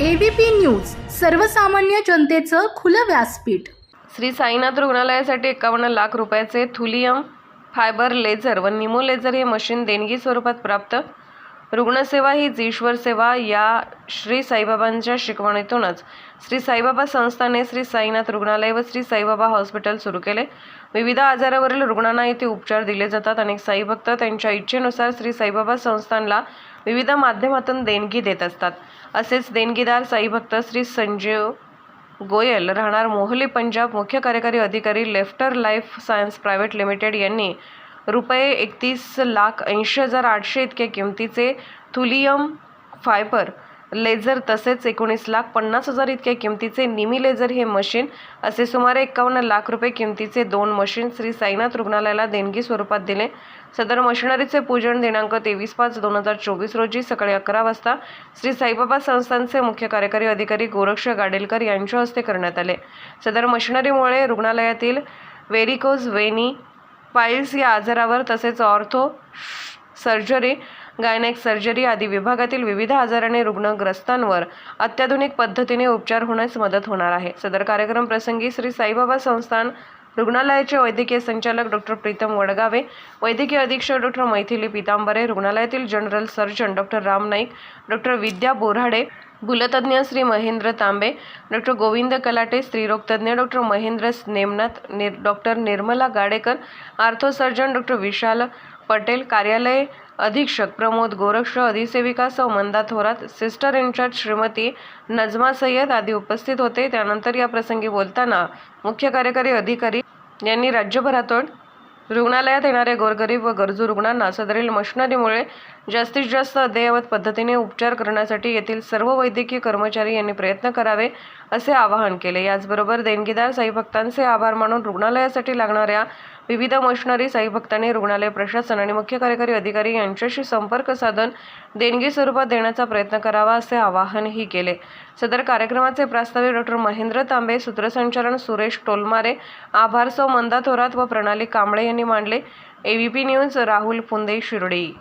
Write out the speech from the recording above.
ABP news सर्वसामान्य जनतेचं खुलं व्यासपीठ. श्री साईनाथ रुग्णालयासाठी एकावन्न लाख रुपयाचे थुलियम फायबर लेझर व निमो लेझर हे मशीन देणगी स्वरूपात प्राप्त रुग्णसेवा ही जीश्वर सेवा या श्री साईबाबांच्या शिकवणीतूनच. श्री साईबाबा संस्थाने श्री साईनाथ रुग्णालय व श्री साईबाबा हॉस्पिटल सुरू केले. विविध आजारावरील रुग्णांना येथे उपचार दिले जातात. अनेक साईभक्त त्यांच्या इच्छेनुसार श्री साईबाबा संस्थानला विविध माध्यमातून देणगी देत असतात. असेच देणगीदार साईभक्त श्री संजीव गोयल राहणार मोहली पंजाब मुख्य कार्यकारी अधिकारी लेफ्टर लाईफ सायन्स प्रायव्हेट लिमिटेड यांनी रुपये एकतीस लाख ऐंशी हजार आठशे इतके किमतीचे थुलियम फायबर लेझर तसेच एकोणीस लाख पन्नास हजार इतके किमतीचे निमी लेझर हे मशीन असे सुमारे एकावन्न लाख रुपये किमतीचे दोन मशीन श्री साईनाथ रुग्णालयाला देणगी स्वरूपात दिले. सदर मशिनरीचे पूजन दिनांक तेवीस पाच दोन हजार चोवीस रोजी सकाळी अकरा वाजता श्री साईबाबा संस्थांचे मुख्य कार्यकारी अधिकारी गोरक्ष गाडेलकर यांच्या हस्ते करण्यात आले. सदर मशिनरीमुळे रुग्णालयातील वेरिकोज वेनी पाईल्स या आजारावर तसेच ऑर्थो सर्जरी गायनेक सर्जरी आदी विभागातील विविध आजाराने रुग्णग्रस्तांवर अत्याधुनिक पद्धतीने उपचार होण्यास मदत होणार आहे. सदर कार्यक्रम प्रसंगी श्री साईबाबा संस्थान रुग्णालयाचे वैद्यकीय संचालक डॉक्टर प्रीतम वडगावे वैद्यकीय अधीक्षक डॉक्टर मैथिली पितांबरे रुग्णालयातील general surgeon doctor Ram Naik doctor Vidya Borade भूलतज्ञ Shri Mahendra Tambe doctor Govind Kalate स्त्रीरोगतज्ञ डॉक्टर महेंद्र नेमनाथ निर doctor Nirmala Gadekar ortho surgeon doctor Vishal Patel कार्यालय अधीक्षक प्रमोद गोरक्ष अधिसेविका सौ मंदा थोरात सिस्टर इन्चार्ज श्रीमती नजमा सय्यद आदी उपस्थित होते. त्यानंतर या प्रसंगी बोलताना मुख्य कार्यकारी अधिकारी यांनी राज्यभरातून रुग्णालयात येणारे गोरगरीब व गरजू रुग्णांना सदरील मशिनरीमुळे जास्तीत जास्त अद्ययावत पद्धतीने उपचार करण्यासाठी येथील सर्व वैद्यकीय कर्मचारी यांनी प्रयत्न करावे असे आवाहन केले. याचबरोबर देणगीदार साईभक्तांचे आभार मानून रुग्णालयासाठी लागणाऱ्या विविध मशनरी साईभक्तांनी रुग्णालय प्रशासन आणि मुख्य कार्यकारी अधिकारी यांच्याशी संपर्क साधून देणगी स्वरूपात देण्याचा प्रयत्न करावा असे आवाहनही केले. सदर कार्यक्रमाचे प्रास्ताविक डॉक्टर महेंद्र तांबे सूत्रसंचालन सुरेश टोलमारे आभार सौ मंदा थोरात व प्रणाली कांबळे यांनी मांडले. ABP news Rahul Phunde Shirdi.